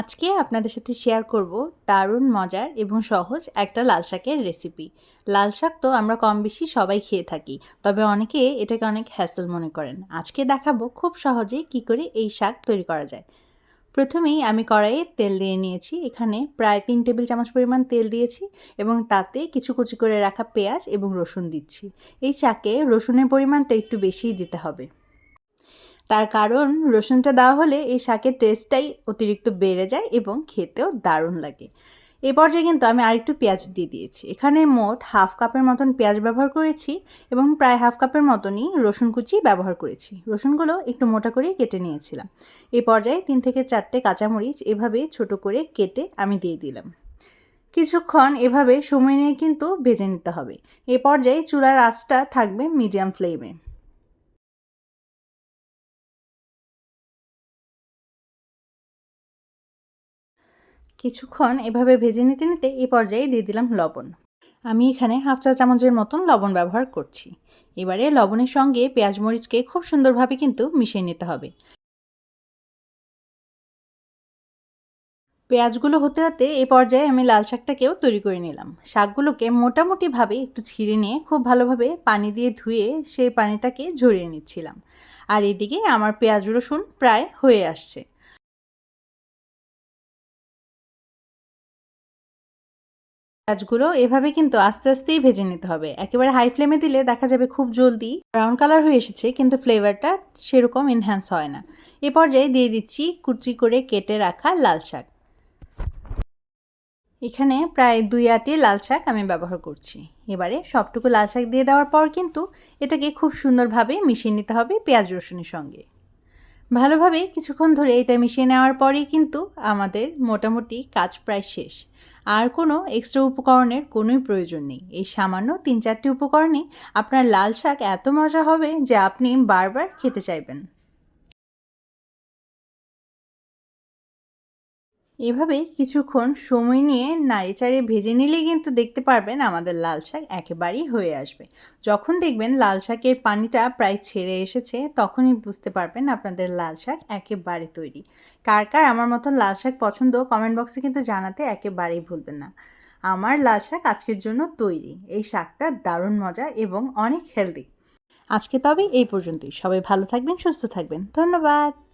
আজকে আপনাদের সাথে শেয়ার করব দারুণ মজার এবং সহজ একটা লাল শাকের রেসিপি লাল শাক তো আমরা কম বেশি সবাই খেয়ে থাকি, তবে অনেকে এটাকে অনেক হ্যাসেল মনে করেন। আজকে দেখাবো খুব সহজে কি করে এই শাক তৈরি করা যায়। প্রথমেই আমি কড়াইয়ে তেল দিয়ে নিয়েছি, এখানে প্রায় তিন টেবিল চামচ পরিমাণ তেল দিয়েছি এবং তাতে কিছু কুচি করে রাখা পেঁয়াজ এবং রসুন দিচ্ছি। এই শাকে রসুনের পরিমাণটা একটু বেশিই দিতে হবে। তার কারণ রসুনটা দেওয়া হলে এই শাকের টেস্টটাই অতিরিক্ত বেড়ে যায় এবং খেতেও দারুণ লাগে। এ পর্যায়ে কিন্তু আমি আরেকটু পেঁয়াজ দিয়ে দিয়েছি। এখানে মোট হাফ কাপের মতন পেঁয়াজ ব্যবহার করেছি এবং প্রায় হাফ কাপের মতনই রসুন কুচি ব্যবহার করেছি। রসুনগুলো একটু মোটা করেই কেটে নিয়েছিলাম। এই পর্যায়ে তিন থেকে চারটে কাঁচামরিচ এভাবে ছোট করে কেটে আমি দিয়ে দিলাম। কিছুক্ষণ এভাবে সময় নিয়ে কিন্তু ভেজে নিতে হবে। এ পর্যায়ে চুলার আঁচটা থাকবে মিডিয়াম ফ্লেমে। কিছুক্ষণ এভাবে ভেজে নিতে নিতে এই পর্যায়ে দিয়ে দিলাম লবণ। আমি এখানে হাফ চা চামচের মতন লবণ ব্যবহার করছি। এবারে লবণের সঙ্গে পেঁয়াজ মরিচকে খুব সুন্দরভাবে কিন্তু মিশিয়ে নিতে হবে। পেঁয়াজগুলো হতে হতে এ পর্যায়ে আমি লাল শাকটাকেও তৈরি করে নিলাম। শাকগুলোকে মোটামুটিভাবে একটু ছিঁড়ে নিয়ে খুব ভালোভাবে পানি দিয়ে ধুয়ে সেই পানিটাকে ঝরিয়ে নিচ্ছিলাম। আর এদিকে আমার পেঁয়াজ রসুন প্রায় হয়ে আসছে। পেঁয়াজগুলো এভাবে কিন্তু আস্তে আস্তেই ভেজে নিতে হবে। একেবারে হাই ফ্লেমে দিলে দেখা যাবে খুব জলদি ব্রাউন কালার হয়ে এসেছে, কিন্তু ফ্লেভারটা সেরকম এনহ্যান্স হয় না। এ পর্যায়ে দিয়ে দিচ্ছি কুচি করে কেটে রাখা লাল শাক। এখানে প্রায় দুই আটি লাল শাক আমি ব্যবহার করছি। এবারে সবটুকু লাল শাক দিয়ে দেওয়ার পর কিন্তু এটাকে খুব সুন্দরভাবে মিশিয়ে নিতে হবে পেঁয়াজ রসুনের সঙ্গে। ভালোভাবে কিছুক্ষণ ধরে এটা মিশিয়ে নেওয়ার পরেই কিন্তু আমাদের মোটামুটি কাজ প্রায় শেষ। আর কোনো এক্সট্রা উপকরণের কোনোই প্রয়োজন নেই। এই সামান্য তিন চারটি উপকরণে আপনার লাল শাক এত মজা হবে যে আপনি বারবার খেতে চাইবেন। এভাবে কিছুক্ষণ সময় নিয়ে নাড়িচাড়ে ভেজে নিলেই কিন্তু দেখতে পারবেন আমাদের লাল শাক একেবারেই হয়ে আসবে। যখন দেখবেন লাল শাকের পানিটা প্রায় ছেড়ে এসেছে, তখনই বুঝতে পারবেন আপনাদের লাল শাক একেবারে তৈরি। কার কার আমার মতন লাল শাক পছন্দ কমেন্ট বক্সে কিন্তু জানাতে একেবারেই ভুলবেন না। আমার লাল শাক আজকের জন্য তৈরি। এই শাকটা দারুণ মজা এবং অনেক হেলদি আজকে তবে এই পর্যন্তই। সবাই ভালো থাকবেন, সুস্থ থাকবেন। ধন্যবাদ।